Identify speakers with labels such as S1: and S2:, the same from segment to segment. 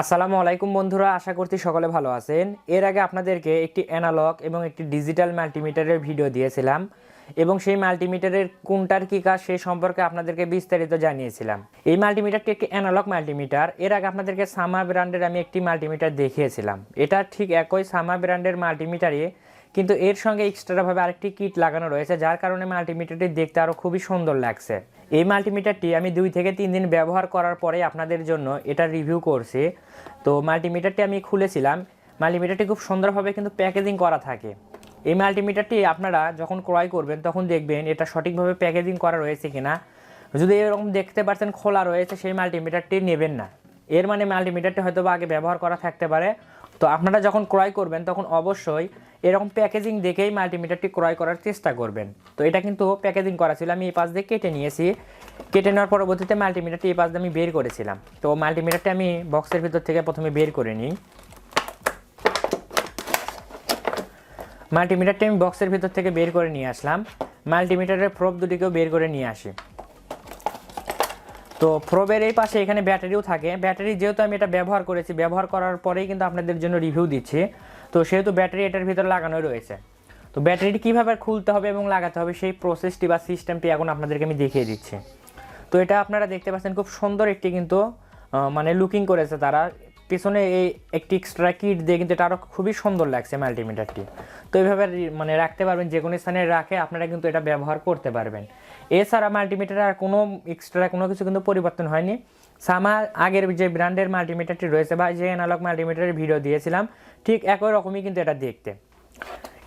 S1: আসসালামু আলাইকুম বন্ধুরা, আশা করছি সকলে ভালো আছেন। এর আগে আপনাদেরকে একটি অ্যানালগ এবং একটি ডিজিটাল মাল্টিমিটারের ভিডিও দিয়েছিলাম এবং সেই মাল্টিমিটারের কোনটার কী কাজ সেই সম্পর্কে আপনাদেরকে বিস্তারিত জানিয়েছিলাম। এই মাল্টিমিটারটি একটি অ্যানালগ মাল্টিমিটার এর আগে আপনাদেরকে সামা ব্র্যান্ডের আমি একটি মাল্টিমিটার দেখিয়েছিলাম। এটা ঠিক একই সামা ব্র্যান্ডের মাল্টিমিটারই কিন্তু এর সঙ্গে এক্সট্রাভাবে আরেকটি কিট লাগানো রয়েছে, যার কারণে মাল্টিমিটারটি দেখতে আরও খুবই সুন্দর লাগছে। এই মাল্টিমিটারটি আমি দুই থেকে তিন দিন ব্যবহার করার পরে আপনাদের জন্য এটা রিভিউ করছি। তো মাল্টিমিটারটি আমি খুলেছিলাম। মাল্টিমিটারটি খুব সুন্দরভাবে কিন্তু প্যাকেজিং করা থাকে। এই মাল্টিমিটারটি আপনারা যখন ক্রয় করবেন, তখন দেখবেন এটা সঠিকভাবে প্যাকেজিং করা রয়েছে কিনা। যদি এরকম দেখতে পাচ্ছেন খোলা রয়েছে, সেই মাল্টিমিটারটি নেবেন না। এর মানে মাল্টিমিটারটি হয়তো বা আগে ব্যবহার করা থাকতে পারে। তো আপনারা যখন ক্রয় করবেন, তখন অবশ্যই এরকম প্যাকেজিং দেখেই মাল্টিমিটারটি ক্রয় করার চেষ্টা করবেন। তো এটা কিন্তু প্যাকেজিং করা ছিল। আমি এই পাশ দিয়ে কেটে নিয়েছি। কেটে নেওয়ার পরবর্তীতে মাল্টিমিটারটি এই পাশ দিয়ে আমি বের করেছিলাম। তো মাল্টিমিটারটি আমি বক্সের ভিতর থেকে প্রথমে বের করে নিই। মাল্টিমিটারটি আমি বক্সের ভিতর থেকে বের করে নিয়ে আসলাম। মাল্টিমিটারের প্রোব দুটিকেও বের করে নিয়ে আসি। তো প্রোবের এই পাশে এখানে ব্যাটারিও থাকে। ব্যাটারি যেহেতু আমি এটা ব্যবহার করেছি, ব্যবহার করার পরেই কিন্তু আপনাদের জন্য রিভিউ দিচ্ছি। তো সেহেতু ব্যাটারি এটার ভিতরে লাগানো রয়েছে। তো ব্যাটারিটি কীভাবে খুলতে হবে এবং লাগাতে হবে সেই প্রসেসটি বা সিস্টেমটি এখন আপনাদেরকে আমি দেখিয়ে দিচ্ছি। তো এটা আপনারা দেখতে পাচ্ছেন খুব সুন্দর একটি কিন্তু মানে লুকিং করেছে তারা। পিছনে এই একটি এক্সট্রা কিট দিয়ে কিন্তু এটা আরও খুবই সুন্দর লাগছে মাল্টিমিটারটি তো এইভাবে মানে রাখতে পারবেন যে কোনো স্থানে রাখে আপনারা কিন্তু এটা ব্যবহার করতে পারবেন। এছাড়া মাল্টিমিটারে আর কোনো এক্সট্রা কোনো কিছু কিন্তু পরিবর্তন হয়নি। সামা আগের যে ব্র্যান্ডের মাল্টিমিটারটি রয়েছে বা যে অ্যানালগ মাল্টিমিটারের ভিডিও দিয়েছিলাম, ঠিক একই রকমই কিন্তু এটা দেখতে।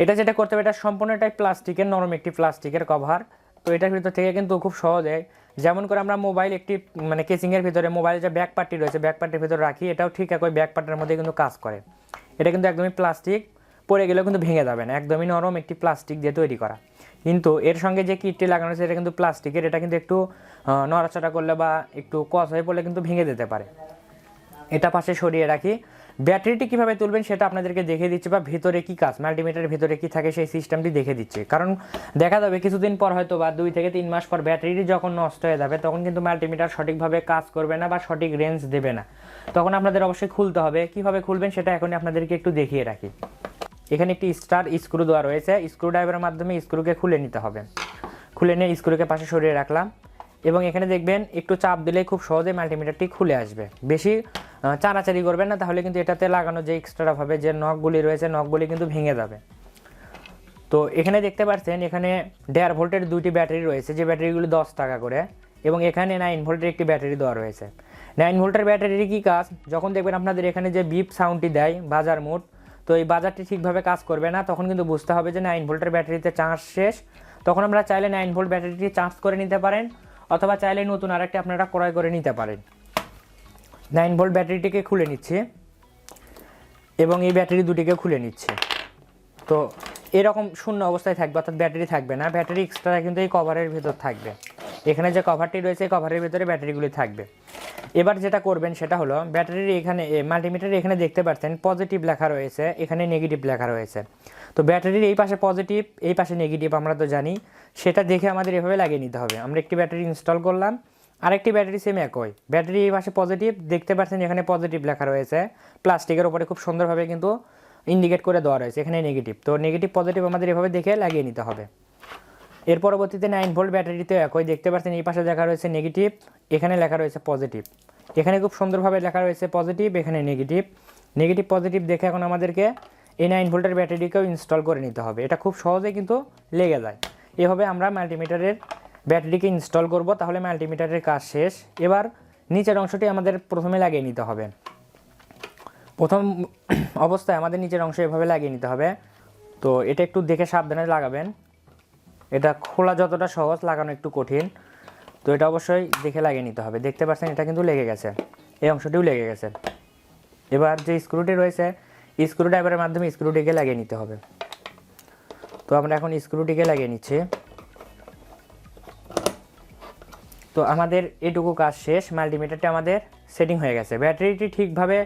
S1: এটা যেটা করতে হবে, এটা সম্পূর্ণটাই প্লাস্টিকের, নরম একটি প্লাস্টিকের কভার তো এটার ভিতর থেকে কিন্তু খুব সহজে, যেমন করে আমরা মোবাইল একটি মানে কেচিংয়ের ভিতরে মোবাইলের যে ব্যাক পার্টি রয়েছে ব্যাক পার্টির ভিতরে রাখি, এটাও ঠিক একই ব্যাক পার্টের মধ্যে কিন্তু কাজ করে। এটা কিন্তু একদমই প্লাস্টিক পড়ে গেলেও কিন্তু ভেঙে যাবে না, একদমই নরম একটি প্লাস্টিক দিয়ে তৈরি করা। কিন্তু এর সঙ্গে যে কিটটি লাগানো আছে এটা কিন্তু প্লাস্টিকের, এটা কিন্তু একটু নড়াচড়া করলে বা একটু কস হয়ে পড়লে কিন্তু ভেঙে যেতে পারে। এটা পাশে সরিয়ে রাখি। ব্যাটারিটি কীভাবে তুলবেন সেটা আপনাদেরকে দেখে দিচ্ছে বা ভিতরে কি কাজ মাল্টিমিটারের ভিতরে কি থাকে সেই সিস্টেমটি দেখে দিচ্ছে। কারণ দেখা যাবে কিছুদিন পর হয়তো বা দুই থেকে তিন মাস পর ব্যাটারিটি যখন নষ্ট হয়ে যাবে, তখন কিন্তু মাল্টিমিটার সঠিকভাবে কাজ করবে না বা সঠিক রেঞ্জ দেবে না। তখন আপনাদের অবশ্যই খুলতে হবে। কীভাবে খুলবেন সেটা এখনই আপনাদেরকে একটু দেখিয়ে রাখি। এখানে একটি স্টার স্ক্রু দেওয়া রয়েছে। স্ক্রু ড্রাইভারের মাধ্যমে স্ক্রুকে খুলে নিতে হবে। খুলে নিয়ে স্ক্রুকে পাশে সরিয়ে রাখলাম এবং এখানে দেখবেন একটু চাপ দিলে খুব সহজে মাল্টিমিটারটি খুলে আসবে। বেশি চাড়াচাড়ি করবেন না, তাহলে কিন্তু এটাতে লাগানো যে এক্সট্রাভাবে যে নখগুলি রয়েছে, নখগুলি কিন্তু ভেঙে যাবে। তো এখানে দেখতে পাচ্ছেন, এখানে দেড় ভোল্টের দুইটি ব্যাটারি রয়েছে। যে ব্যাটারিগুলি দশ টাকা করে এবং এখানে নাইন ভোল্টের একটি ব্যাটারি দেওয়া রয়েছে। নাইন ভোল্টের ব্যাটারির কী কাজ? যখন দেখবেন আপনাদের এখানে যে বিপ সাউন্ডটি দেয় বাজার মোড তো এই বাজারটি ঠিকভাবে কাজ করবে না, তখন কিন্তু বুঝতে হবে যে নাইন ভোল্টের ব্যাটারিতে চার্জ শেষ। তখন আমরা চাইলে নাইন ভোল্ট ব্যাটারিটি চার্জ করে নিতে পারেন, অথবা চাইলে নতুন আরেকটি আপনারা ক্রয় করে নিতে পারেন। নাইন ভোল্ট ব্যাটারিটিকে খুলে নিচ্ছে, এবং এই ব্যাটারি দুটিকে খুলে নিচ্ছে। তো এরকম শূন্য অবস্থায় থাকবে, অর্থাৎ ব্যাটারি থাকবে না, ব্যাটারি এক্সট্রা কিন্তু এই কভারের ভেতর থাকবে। এখানে যে কভারটি রয়েছে, এই কভারের ভিতরে ব্যাটারিগুলি থাকবে। এবার যেটা করবেন সেটা হলো, ব্যাটারির এখানে মাল্টিমিটারের এখানে দেখতে পাচ্ছেন পজিটিভ লেখা রয়েছে, এখানে নেগেটিভ লেখা রয়েছে। তো ব্যাটারির এই পাশে পজিটিভ এই পাশে নেগেটিভ আমরা তো জানি, সেটা দেখে আমাদের এভাবে লাগিয়ে নিতে হবে। আমরা একটি ব্যাটারি ইনস্টল করলাম, আরেকটি ব্যাটারি সেম একই। ব্যাটারি এই পাশে পজিটিভ দেখতে পাচ্ছেন এখানে পজিটিভ লেখা রয়েছে প্লাস্টিকের উপরে খুব সুন্দরভাবে কিন্তু ইন্ডিকেট করে দেওয়া রয়েছে, এখানে নেগেটিভ তো নেগেটিভ পজিটিভ আমাদের এভাবে দেখে লাগিয়ে নিতে হবে। এর পরবর্তীতে নাইন ভোল্ট ব্যাটারিতে একই। দেখতে পাচ্ছেন, এই পাশে লেখা রয়েছে নেগেটিভ এখানে লেখা রয়েছে পজিটিভ এখানে খুব সুন্দরভাবে লেখা রয়েছে পজিটিভ এখানে নেগেটিভ নেগেটিভ পজিটিভ দেখে এখন আমাদেরকে এই নাইন ভোল্টের ব্যাটারিকেও ইনস্টল করে নিতে হবে। এটা খুব সহজে কিন্তু লেগে যায়। এভাবে আমরা মাল্টিমিটারের ব্যাটারিকে ইনস্টল করব। তাহলে মাল্টিমিটারের কাজ শেষ। এবার নিচের অংশটি আমাদের প্রথমে লাগিয়ে নিতে হবে। প্রথম অবস্থায় আমাদের নিচের অংশ এভাবে লাগিয়ে নিতে হবে। তো এটা একটু দেখে সাবধানে লাগাবেন। এটা খোলা যতটা সহজ, লাগানো একটু কঠিন। তো এটা অবশ্যই দেখে লাগিয়ে নিতে হবে। দেখতে পাচ্ছেন, এটা কিন্তু লেগে গেছে। এই অংশটিও লেগে গেছে। এবার যে স্ক্রুটি রয়েছে স্ক্রু ড্রাইভারের মাধ্যমে স্ক্রুটিকে লাগিয়ে নিতে হবে। তো আমরা এখন স্ক্রুটিকে লাগিয়ে নিচ্ছি। তো আমাদের এটুকু কাজ শেষ। মাল্টিমিটারটি আমাদের সেটিং হয়ে গেছে। ব্যাটারিটি ঠিকভাবে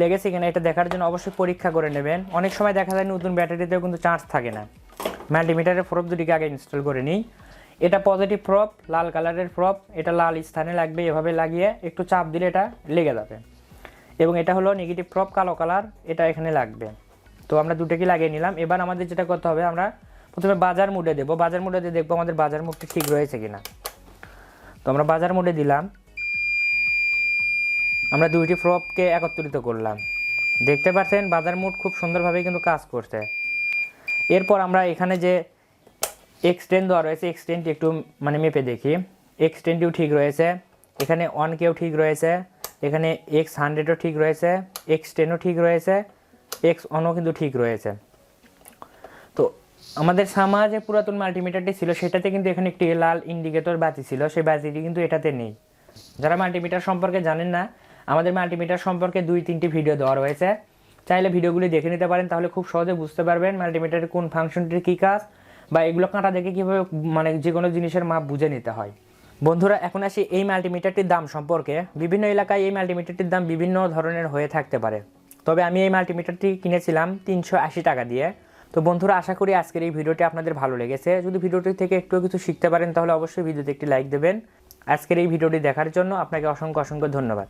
S1: লেগেছে কিনা এটা দেখার জন্য অবশ্যই পরীক্ষা করে নেবেন। অনেক সময় দেখা যায় নতুন ব্যাটারিতেও কিন্তু চার্জ থাকে না। মাল্টিমিটারের প্রপ দুটিকে আগে ইনস্টল করে নিই। এটা পজিটিভ প্রপ, লাল কালারের প্রপ, এটা লাল স্থানে লাগবে, এভাবে লাগিয়ে একটু চাপ দিলে এটা লেগে যাবে। এবং এটা হলো নেগেটিভ প্রপ, কালো কালার, এটা এখানে লাগবে। তো আমরা দুটোকে লাগিয়ে নিলাম। এবার আমাদের যেটা করতে হবে, আমরা প্রথমে বাজার মুডে দেবো। বাজার মুডে দিয়ে দেখব আমাদের বাজার মুডটি ঠিক রয়েছে কিনা। তো আমরা বাজার মুডে দিলাম। আমরা দুইটি ফ্রপকে একত্রিত করলাম। দেখতে পাচ্ছেন, বাজার মুড খুব সুন্দরভাবে কিন্তু কাজ করছে। এরপর আমরা এখানে যে এক্সটেন্ড দেওয়া রয়েছে এক্সটেন্ডটি একটু মানে মেপে দেখি। এক্সটেন্ডটিও ঠিক রয়েছে। এখানে অন কেও ঠিক রয়েছে। এখানে এক্স হান্ড্রেডও ঠিক রয়েছে। এক্স টেনও ঠিক রয়েছে। এক্স অনও কিন্তু ঠিক রয়েছে। তো আমাদের সামা যে পুরাতন মাল্টিমিটারটি ছিল, সেটাতে কিন্তু এখানে একটি লাল ইন্ডিকেটর বাতি ছিল। সেই বাতিটি কিন্তু এটাতে নেই। যারা মাল্টিমিটার সম্পর্কে জানেন না, আমাদের মাল্টিমিটার সম্পর্কে দুই তিনটি ভিডিও দেওয়া রয়েছে। চাইলে ভিডিওগুলি দেখে নিতে পারেন, তাহলে খুব সহজে বুঝতে পারবেন মাল্টিমিটারের কোন ফাংশনটির কী কাজ বা এগুলো কাঁটা দেখে কীভাবে মানে যে কোনো জিনিসের মাপ বুঝে নিতে হয়। বন্ধুরা, এখন আসি এই মাল্টিমিটারটির দাম সম্পর্কে। বিভিন্ন এলাকায় এই মাল্টিমিটারটির দাম বিভিন্ন ধরনের হয়ে থাকতে পারে। তবে আমি এই মাল্টিমিটারটি কিনেছিলাম তিনশো আশি টাকা দিয়ে। তো বন্ধুরা, আশা করি আজকের এই ভিডিওটি আপনাদের ভালো লেগেছে। যদি ভিডিওটি থেকে একটু কিছু শিখতে পারেন, তাহলে অবশ্যই ভিডিওতে একটি লাইক দেবেন। আজকের এই ভিডিওটি দেখার জন্য আপনাকে অসংখ্য অসংখ্য ধন্যবাদ।